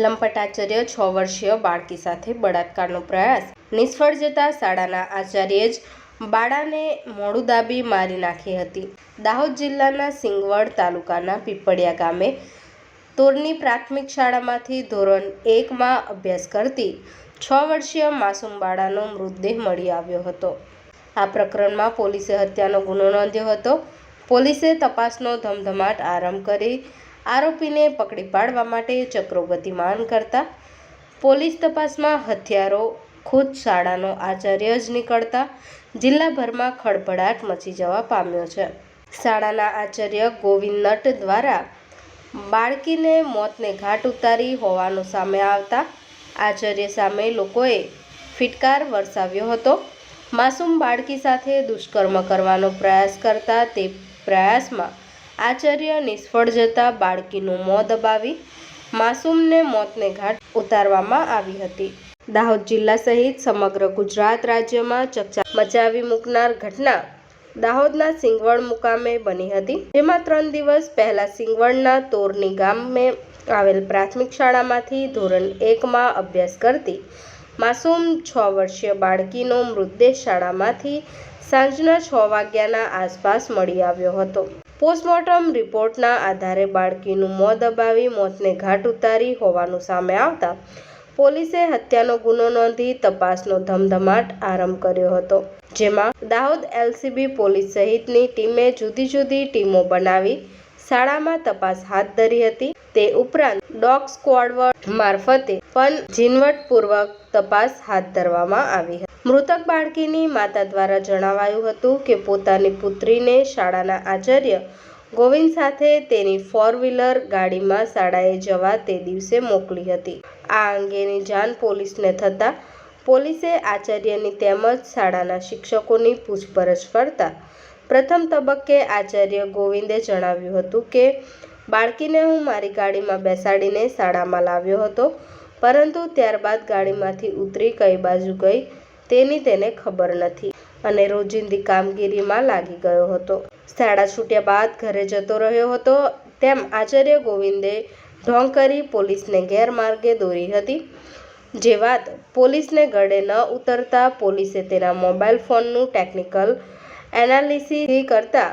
લંપટાચાર્ય છ વર્ષીય બાળકી સાથે બળાત્કારનો પ્રયાસ. નિષ્ફળ જતા શાળાના આચાર્યે જ બાળાને મોડું દાબી મારી નાખી હતી. દાહોદ જિલ્લાના સિંગવડ તાલુકાના પીપળિયા ગામે તોરની પ્રાથમિક શાળામાંથી ધોરણ એકમાં અભ્યાસ કરતી છ વર્ષીય માસૂમ બાળાનો મૃતદેહ મળી આવ્યો હતો. આ પ્રકરણમાં પોલીસે હત્યાનો ગુનો નોંધ્યો હતો. પોલીસે તપાસનો ધમધમાટ આરંભ કરી આરોપીને પકડી પાડવા માટે ચક્રો ગતિમાન કરતા પોલીસ તપાસમાં હથિયારો, ખુદ શાળાનો આચાર્ય જ નીકળતા જિલ્લાભરમાં ખળભળાટ મચી જવા પામ્યો છે. શાળાના આચાર્ય ગોવિંદ નટ દ્વારા બાળકીને મોતને ઘાટ ઉતારી હોવાનું સામે આવતા આચાર્ય સામે લોકોએ ફિટકાર વરસાવ્યો હતો. માસૂમ બાળકી સાથે દુષ્કર્મ કરવાનો પ્રયાસ કરતા તે પ્રયાસમાં આચાર્ય નિષ્ફળ જતા બાળકીનું મોં દબાવી માસૂમને મોતને ઘાટ ઉતારવામાં આવી હતી. દાહોદ જિલ્લા સહિત સમગ્ર ગુજરાત રાજ્યમાં ચકચા મચાવી મૂકનાર ઘટના દાહોદના સિંગવડ મુકામે બની હતી. જેમાં ત્રણ દિવસ પહેલા સિંગવડના તોરની ગામે આવેલ પ્રાથમિક શાળામાંથી ધોરણ એકમાં અભ્યાસ કરતી માસૂમ છ વર્ષીય બાળકીનો મૃતદેહ શાળામાંથી સાંજના છ વાગ્યાના આસપાસ મળી આવ્યો હતો. પોસ્ટમોર્ટમ રિપોર્ટના આધારે બાળકીનું મોં દબાવી મોતને ઘાટ ઉતારી હોવાનું સામે આવતા પોલીસે હત્યાનો ગુનો નોંધી તપાસનો ધમધમાટ આરંભ કર્યો હતો, જેમાં દાહોદ એલસીબી પોલીસ સહિતની ટીમે જુદી જુદી ટીમો બનાવી શાળામાં તપાસ હાથ ધરી હતી. તે ઉપરાંત ડોગ સ્ક્વોડ મારફતે પણ ઝીણવટપૂર્વક તપાસ હાથ ધરવામાં આવી હતી. મૃતક બાળકીની માતા દ્વારા જણાવાયું હતું કે પોતાની પુત્રીને શાળાના આચાર્ય ગોવિંદ સાથે તેની ફોર વ્હીલર ગાડીમાં શાળાએ જવા તે દિવસે મોકલી હતી. આ અંગેની જાણ પોલીસને થતાં પોલીસે આચાર્યની તેમજ શાળાના શિક્ષકોની પૂછપરછ કરતા પ્રથમ તબક્કે આચાર્ય ગોવિંદે જણાવ્યું હતું કે, બાળકીને હું મારી ગાડીમાં બેસાડીને શાળામાં લાવ્યો હતો, પરંતુ ત્યારબાદ ગાડીમાંથી ઉતરી કઈ બાજુ ગઈ તેની તેને ખબર નથી અને રોજિંદી કામગીરીમાં લાગી ગયો હતો. શાળા છૂટ્યા બાદ ઘરે જતો રહ્યો હતો, તેમ આચાર્ય ગોવિંદે ઢોંગ કરી પોલીસને ગેરમાર્ગે દોરી હતી. જે વાત પોલીસને ગળે ન ઉતરતા પોલીસે તેના મોબાઈલ ફોનનું ટેકનિકલ એનાલિસિસ કરતા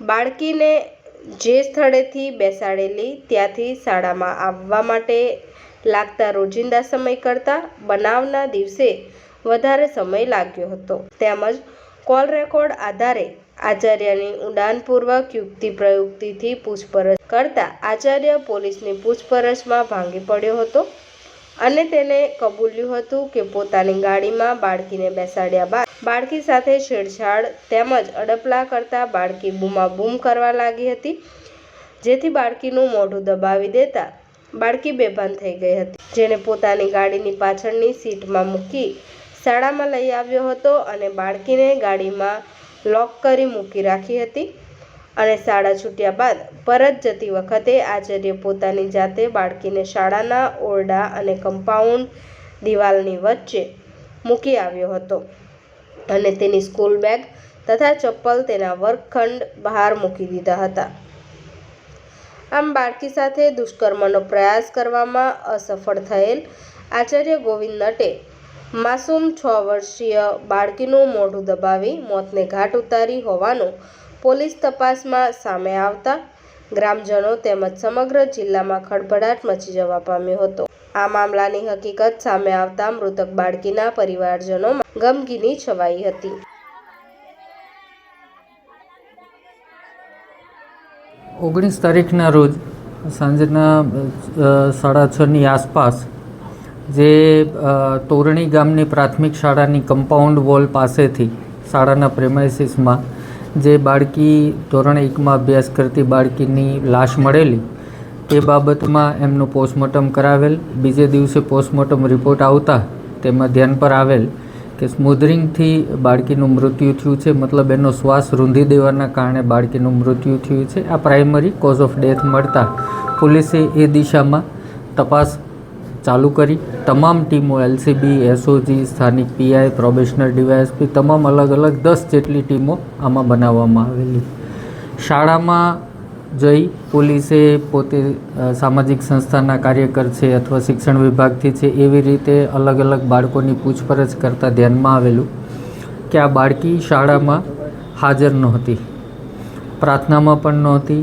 બાળકીને જે સ્થળેથી બેસાડેલી ત્યાંથી શાળામાં આવવા માટે લાગતા રોજિંદા સમય કરતાં બનાવના દિવસે વધારે સમય લાગ્યો હતો. તેમજ કોલ રેકોર્ડ આધારે આચાર્યની ઊંડાણપૂર્વક યુક્તિ પ્રયુક્તિથી પૂછપરછ કરતા આચાર્ય પોલીસની પૂછપરછમાં ભાંગી પડ્યો હતો અને તેને કબૂલ્યું હતું કે પોતાની ગાડીમાં બાળકીને બેસાડ્યા બાદ બાળકી સાથે છેડછાડ તેમજ અડપલા કરતા બાળકી બૂમાબૂમ કરવા લાગી હતી, જેથી બાળકીનું મોઢું દબાવી દેતા બાળકી બેભાન થઈ ગઈ હતી, જેને પોતાની ગાડીની પાછળની સીટમાં મૂકી શાળામાં લઈ આવ્યો હતો અને બાળકીને ગાડીમાં લોક કરી મૂકી રાખી હતી. અને શાળા છૂટ્યા બાદ પરત જતી વખતે આચાર્ય પોતાની જાતે બાળકીને શાળાના ઓરડા અને કમ્પાઉન્ડ દિવાલની વચ્ચે મૂકી આવ્યો હતો. અને તેની સ્કૂલ બેગ તથા ચપ્પલ તેના વર્ગખંડ બહાર મૂકી દીધા હતા. આમ બાળકી સાથે દુષ્કર્મનો પ્રયાસ કરવામાં અસફળ થયેલ આચાર્ય ગોવિંદ નટે માસૂમ છ વર્ષીય બાળકીનું મોઢું દબાવી મોતને ઘાટ ઉતારી હોવાનું પોલીસ તપાસમાં સામે આવતા ગ્રામજનો તેમજ સમગ્ર જિલ્લામાં ખળભળાટ મચી જવા પામ્યો હતો. આ મામલાની હકીકત સામે આવતા મૃતક બાળકીના પરિવારજનોમાં ગમગીની છવાઈ હતી. ઓગણીસ તારીખના રોજ સાંજના સાડા છની આસપાસ જે તોરણી ગામની પ્રાથમિક શાળાની કમ્પાઉન્ડ વોલ પાસેથી શાળાના પ્રેમાઇસીસમાં જે બાળકી ધોરણ એકમાં અભ્યાસ કરતી બાળકીની લાશ મળેલી તે બાબતમાં એમનું પોસ્ટમોર્ટમ કરાવેલ. બીજે દિવસે પોસ્ટમોર્ટમ રિપોર્ટ આવતા તેમાં ધ્યાન પર આવેલ કે સ્મુધરિંગથી બાળકીનું મૃત્યુ થયું છે. મતલબ એનો શ્વાસ રૂંધી દેવાના કારણે બાળકીનું મૃત્યુ થયું છે. આ પ્રાઇમરી કોઝ ઓફ ડેથ મળતા પોલીસે એ દિશામાં તપાસ ચાલુ કરી. તમામ ટીમો, એલસીબી, એસઓજી, સ્થાનિક પીઆઈ પ્રોબેશનર ડીવાયએસપી, તમામ અલગ અલગ દસ જેટલી ટીમો આમાં બનાવવામાં આવેલી. શાળામાં જઈ પોલીસે પોતે સામાજિક સંસ્થાના કાર્યકર છે અથવા શિક્ષણ વિભાગથી છે એવી રીતે અલગ અલગ બાળકોની પૂછપરછ કરતાં ધ્યાનમાં આવેલું કે આ બાળકી શાળામાં હાજર નહોતી. પ્રાર્થનામાં પણ નહોતી.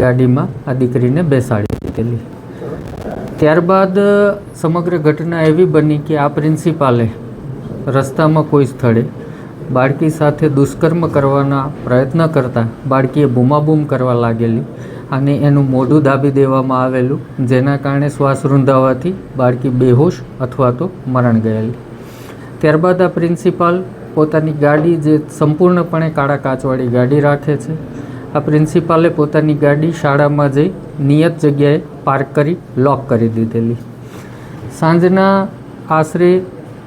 ગાડીમાં આ દીકરીને બેસાડી દીધેલી. ત્યારબાદ સમગ્ર ઘટના એવી બની કે આ પ્રિન્સિપાલે રસ્તામાં કોઈ સ્થળે બાળકી સાથે દુષ્કર્મ કરવાના પ્રયત્ન કરતાં બાળકીએ બૂમાબૂમ કરવા લાગેલી અને એનું મોઢું દાબી દેવામાં આવેલું, જેના કારણે શ્વાસ રૂંધાવાથી બાળકી બેહોશ અથવા તો મરણ ગયેલી. ત્યારબાદ આ પ્રિન્સિપાલ પોતાની ગાડી જે સંપૂર્ણપણે કાળા કાચવાળી ગાડી રાખે છે આ પ્રિન્સિપાલે પોતાની ગાડી શાળામાં જઈ નિયત જગ્યાએ પાર્ક કરી, લોક કરી દીધેલી. સાંજના આશરે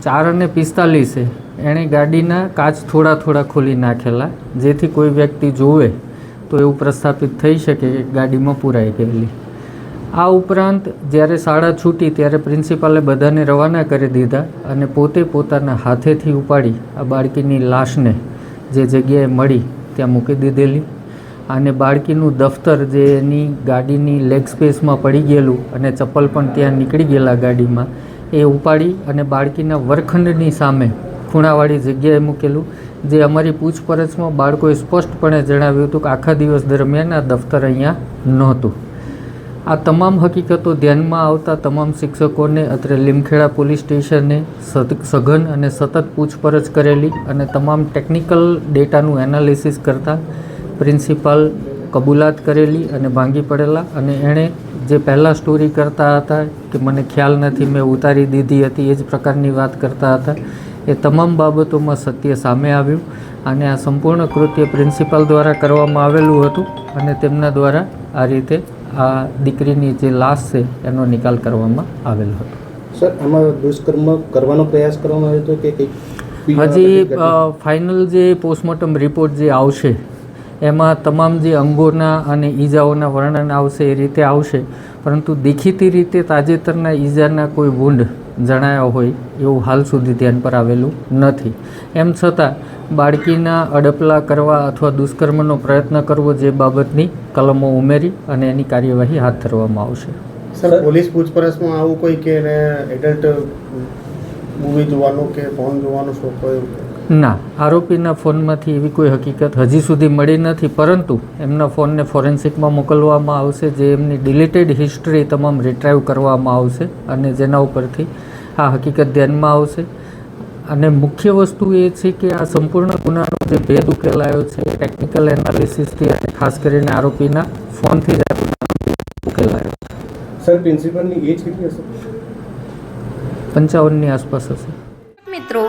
ચાર અને પિસ્તાલીસે એણે ગાડીના કાચ થોડા થોડા ખોલી નાખેલા, જેથી કોઈ વ્યક્તિ જોવે તો એવું પ્રસ્થાપિત થઈ શકે કે ગાડીમાં પૂરાઈ ગયેલી. આ ઉપરાંત જ્યારે શાળા છૂટી ત્યારે પ્રિન્સિપાલે બધાને રવાના કરી દીધા અને પોતે પોતાના હાથેથી ઉપાડી આ બાળકીની લાશને જે જગ્યાએ મળી ત્યાં મૂકી દીધેલી. અને બાળકીનું દફતર જે એની ગાડીની લેગ સ્પેસમાં પડી ગયેલું અને ચપ્પલ પણ ત્યાં નીકળી ગયેલા ગાડીમાં, એ ઉપાડી અને બાળકીના વર્ગખંડની સામે ખૂણાવાળી જગ્યાએ મૂકેલું, જે અમારી પૂછપરછમાં બાળકોએ સ્પષ્ટપણે જણાવ્યું હતું કે આખા દિવસ દરમિયાન આ દફતર અહીંયા નહોતું. આ તમામ હકીકતો ધ્યાનમાં આવતા તમામ શિક્ષકોને, અત્રે લીમખેડા પોલીસ સ્ટેશને સઘન અને સતત પૂછપરછ કરેલી અને તમામ ટેકનિકલ ડેટાનું એનાલિસિસ કરતાં પ્રિન્સિપાલ કબૂલાત કરેલી અને ભાંગી પડેલા અને એણે જે પહેલાં સ્ટોરી કરતા હતા કે મને ખ્યાલ નથી મેં ઉતારી દીધી હતી એ જ પ્રકારની વાત કરતા હતા એ તમામ બાબતોમાં સત્ય સામે આવ્યું અને આ સંપૂર્ણ કૃત્ય પ્રિન્સિપાલ દ્વારા કરવામાં આવેલું હતું અને તેમના દ્વારા આ રીતે આ દીકરીની જે લાશ છે એનો નિકાલ કરવામાં આવેલો હતો. સર આમાં દુષ્કર્મ કરવાનો પ્રયાસ કરવામાં આવ્યો હતો કે કંઈક હજી ફાઇનલ જે પોસ્ટમોર્ટમ રિપોર્ટ જે આવશે એમાં તમામ જે અંગોના અને ઈજાઓના વર્ણન આવશે એ રીતે આવશે. પરંતુ દેખીતી રીતે તાજેતરના ઈજાના કોઈ વુંડ જણાયા હોય એવું હાલ સુધી ધ્યાન પર આવેલું નથી. એમ છતાં, બાળકીના અડપલા કરવા અથવા દુષ્કર્મનો પ્રયત્ન કરવો જે બાબતની કલમો ઉમેરી અને એની કાર્યવાહી હાથ ધરવામાં આવશે. સર, પોલીસ પૂછપરછમાં આવું કોઈ કે એડલ્ટ મૂવી જોવાનું કે ફોન જોવાનો શોખ હોય? ના આરોપીના ફોનમાંથી એવી કોઈ હકીકત હજી સુધી મળી નથી પરંતુ એમના ફોનને ફોરેન્સિકમાં મોકલવામાં આવશે જે એમની ડિલીટેડ હિસ્ટ્રી તમામ રિટ્રાઈવ કરવામાં આવશે અને જેના ઉપરથી આ હકીકત ધ્યાનમાં આવશે. અને મુખ્ય વસ્તુ એ છે કે આ સંપૂર્ણ ગુનાનો જે ભેદ ઉકેલાયો છે ટેકનિકલ એનાલિસિસથી અને ખાસ કરીને આરોપીના ફોનથી જ ઉકેલાયો સર પ્રિન્સિપલની એજ કેટલી હશે? પંચાવનની આસપાસ હશે. મિત્રો